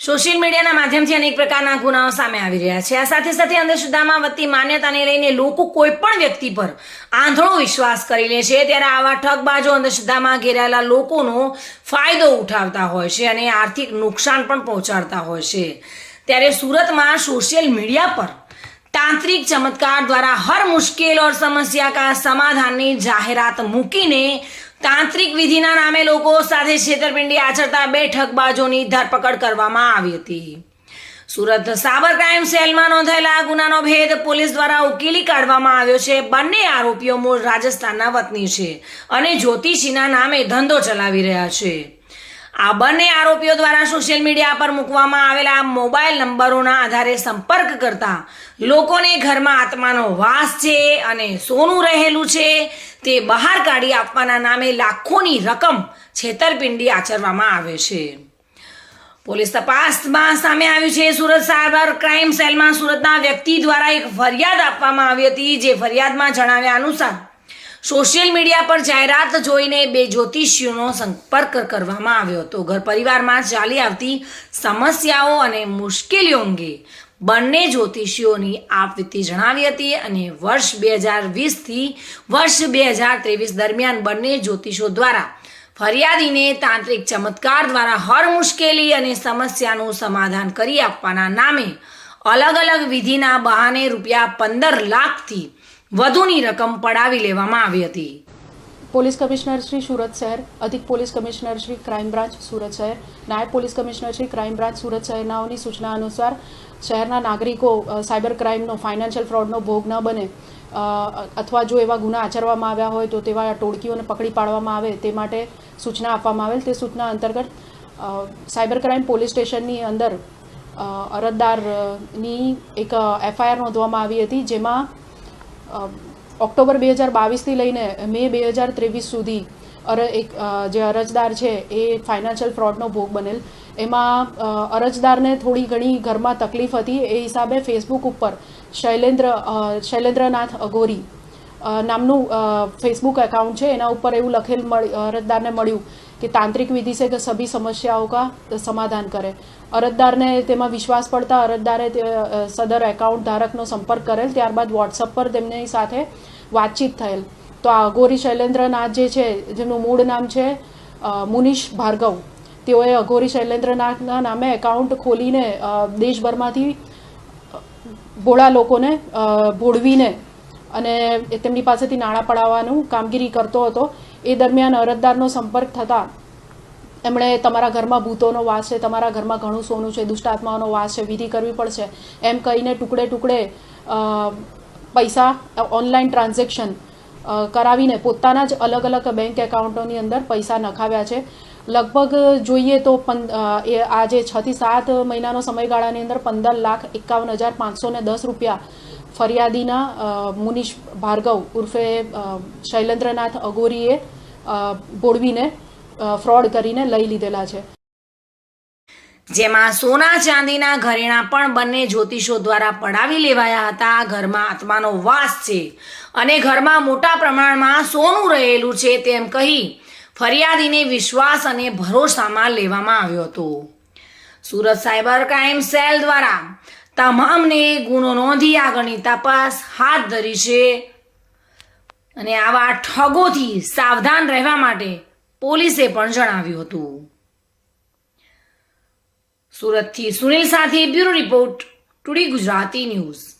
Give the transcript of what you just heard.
Social મીડિયાના માધ્યમથી અનેક પ્રકારના ગુનાઓ સામે આવી રહ્યા છે. આ સાથે સાથે અંધશ્રદ્ધામાં વધતી માન્યતાને લઈને લોકો કોઈ પણ વ્યક્તિ પર આંધળો વિશ્વાસ કરી લે છે. ત્યારે આવા ઠગબાજો અંધશ્રદ્ધામાં ઘેરાયેલા લોકોનો ફાયદો ઉઠાવતા હોય છે અને આર્થિક નુકસાન પણ પહોંચાડતા હોય છે. ત્યારે સુરતમાં સોશિયલ મીડિયા પર તાંત્રિક ચમત્કાર દ્વારા હર મુશ્કેલ ઓર સમસ્યા કા સમાધાનની જાહેરાત મૂકીને તાંત્રિક વિધિના નામે લોકો સાથે છેતરપિંડી આચરતા બે ઠગબાજોની ધરપકડ કરવામાં આવી હતી. સુરત સાબર ક્રાઇમ સેલમાં નોંધાયેલા ગુનાનો ભેદ પોલીસ દ્વારા ઉકેલી કાઢવામાં આવ્યો છે. બંને આરોપીઓ મૂળ રાજસ્થાનના વતની છે અને જ્યોતિષીના નામે ધંધો ચલાવી રહ્યા છે. આ બંને આરોપીઓ દ્વારા સોશિયલ મીડિયા પર મૂકવામાં આવેલા મોબાઈલ નંબરોના આધારે સંપર્ક કરતા લોકોને ઘરમાં આત્માનો વાસ છે અને સોનું રહેલું છે. તે બહાર કાઢી આપવાના નામે લાખોની રકમ છેતરપિંડી આચરવામાં આવે છે. પોલીસ તપાસમાં સામે આવ્યું છે. સુરત સાયબર ક્રાઇમ સેલમાં સુરતના વ્યક્તિ દ્વારા એક ફરિયાદ આપવામાં આવી હતી, જે ફરિયાદમાં જણાવ્યા અનુસાર સોશિયલ મીડિયા પર જાહેરાત જોઈને બે જ્યોતિષીઓનો સંપર્ક કરવામાં આવ્યો હતો. ઘર પરિવારમાં ચાલી આવતી સમસ્યાઓ અને મુશ્કેલીઓ અંગે બંને જ્યોતિષીઓની આપવીતી જણાવી હતી અને વર્ષ બે હજાર વીસથી વર્ષ બે હજાર ત્રેવીસ દરમિયાન બંને જ્યોતિષો દ્વારા ફરિયાદીને તાંત્રિક ચમત્કાર દ્વારા હર મુશ્કેલી અને સમસ્યાનું સમાધાન કરી આપવાના નામે અલગ અલગ વિધિના બહાને રૂપિયા પંદર લાખથી વધુની રકમ પડાવી લેવામાં આવી હતી. પોલીસ કમિશનર શ્રી સુરત શહેર, અધિક police commissioner Shri crime branch Surat શહેર, નાયબ police commissioner Shri crime branch Surat શહેરનાઓની સૂચના અનુસાર શહેરના નાગરિકો સાયબર ક્રાઇમનો, ફાઇનાન્શિયલ ફ્રોડનો ભોગ ન બને અથવા જો એવા ગુના આચરવામાં આવ્યા હોય તો તેવા ટોળકીઓને પકડી પાડવામાં આવે તે માટે સૂચના આપવામાં આવેલ. તે સૂચના અંતર્ગત સાયબર ક્રાઇમ પોલીસ સ્ટેશનની અંદર અરજદારની એક એફઆઈઆર નોંધવામાં આવી હતી જેમાં ઓક્ટોબર બે હજાર બાવીસથી લઈને મે બે હજાર ત્રેવીસ સુધી અર એક જે અરજદાર છે એ ફાઇનાન્શિયલ ફ્રોડનો ભોગ બનેલ. એમાં અરજદારને થોડી ઘણી ઘરમાં તકલીફ હતી. એ હિસાબે ફેસબુક ઉપર શૈલેન્દ્ર શૈલેન્દ્રનાથ અઘોરી નામનું ફેસબુક એકાઉન્ટ છે, એના ઉપર એવું લખેલ અરજદારને મળ્યું કે તાંત્રિક વિધિ છે કે સભી સમસ્યાઓ કા સમાધાન કરે. અરજદારને તેમાં વિશ્વાસ પડતા અરજદારે સદર એકાઉન્ટ ધારકનો સંપર્ક કરેલ, ત્યારબાદ વોટ્સઅપ પર તેમની સાથે વાતચીત થયેલ. તો આ અઘોરી શૈલેન્દ્રનાથ જે છે જેમનું મૂળ નામ છે મુનિષ ભાર્ગવ, તેઓએ અઘોરી શૈલેન્દ્રનાથના નામે એકાઉન્ટ ખોલીને દેશભરમાંથી ભોળા લોકોને ભોળવીને અને તેમની પાસેથી નાણાં પડાવવાનું કામગીરી કરતો હતો. એ દરમિયાન અરજદારનો સંપર્ક થતાં એમણે તમારા ઘરમાં ભૂતોનો વાસ છે, તમારા ઘરમાં ઘણું સોનું છે દુષ્ટાત્માઓનો વાસ છે, વિધિ કરવી પડશે. એમ કહીને ટુકડે ટુકડે પૈસા ઓનલાઈન ટ્રાન્ઝેક્શન કરાવીને પોતાના જ અલગ અલગ બેંક એકાઉન્ટોની અંદર પૈસા નખાવ્યા છે. લગભગ જોઈએ તો આ જે છ સાત મહિનાનો સમયગાળાની અંદર પંદર લાખ એકાવન હજાર પાંચસો ને દસ રૂપિયા ફરિયાદીના મુનિષ ભાર્ગવ ઉર્ફે શૈલેન્દ્રનાથ અગોરીએ બોળવીને ફ્રોડ કરીને લઈ લીધેલા છે. જેમાં સોના ચાંદીના ઘરેણા પણ બંને જ્યોતિષો દ્વારા પડાવી લેવાયા હતા. ઘરમાં આત્માનો વાસ છે અને ઘરમાં મોટા પ્રમાણમાં સોનું રહેલું છે તેમ કહી ફરિયાદીને વિશ્વાસ અને ભરોસામાં લેવામાં આવ્યો હતો. સુરત સાયબર ક્રાઇમ સેલ દ્વારા તમામને ગુનો નોંધી આગળની તપાસ હાથ ધરી છે અને આવા ઠગોથી સાવધાન રહેવા માટે પોલીસે પણ જણાવ્યું હતું. સુરતથી સુનિલ સાથે bureau report, two D Gujarati news.